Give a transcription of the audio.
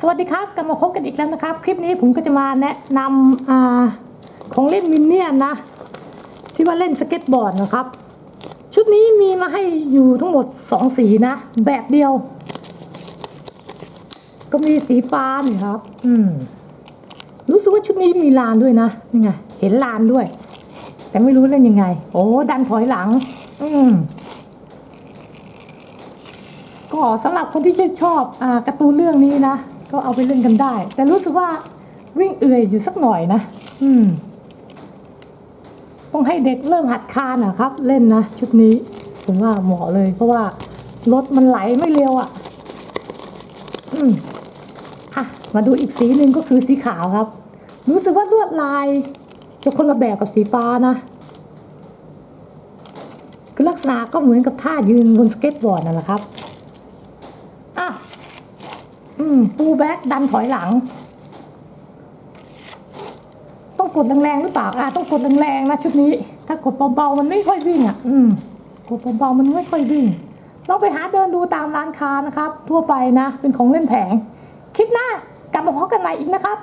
สวัสดีครับกลับมาพบกันอีกแล้วนะครับ คลิปนี้ผมก็จะมาแนะนำอของเล่นมินเนี่ยนนะ ที่ว่าเล่นสเก็ตบอร์ดนะครับ ชุดนี้มีมาให้อยู่ทั้งหมด 2 สีนะ แบบเดียว ก็มีสีฟ้านี่ครับ อืม รู้สึกว่าชุดนี้มีลานด้วยนะนี่ไงเห็นลานด้วย แต่ไม่รู้เล่นยังไง โอ้ดันถอยหลัง อืมก็สำหรับคนที่ชอบอการ์ตูนเรื่องนี้นะ ก็เอาไปเล่นกันได้ แต่รู้สึกว่าวิ่งเอื่อยอยู่สักหน่อยนะ อืม ต้องให้เด็กเริ่มหัดคานนะครับ เล่นนะชุดนี้ ผมว่าเหมาะเลย เพราะว่ารถมันไหลไม่เร็วอะ่ะ อืมอะ มาดูอีกสีหนึ่งก็คือสีขาวครับ รู้สึกว่าลวดลายจะคนละแบบกับสีฟ้านะคือลักษณะก็เหมือนกับท่ายืนบนสเก็ตบอร์ดนั่นแหละครับอะ อืมปูแบ็กดันถอยหลัง ต้องกดแรงๆหรือเปล่าอะต้องกดแรงๆนะชุดนี้ ถ้ากดเบาๆมันไม่ค่อยวิ่งอะ อืมกดเบาๆมันไม่ค่อยวิ่งลองไปหาเดินดูตามร้านค้านะครับ ทั่วไปนะ เป็นของเล่นแผง คลิปหน้ากลับมาพบกันใหม่อีกนะครับ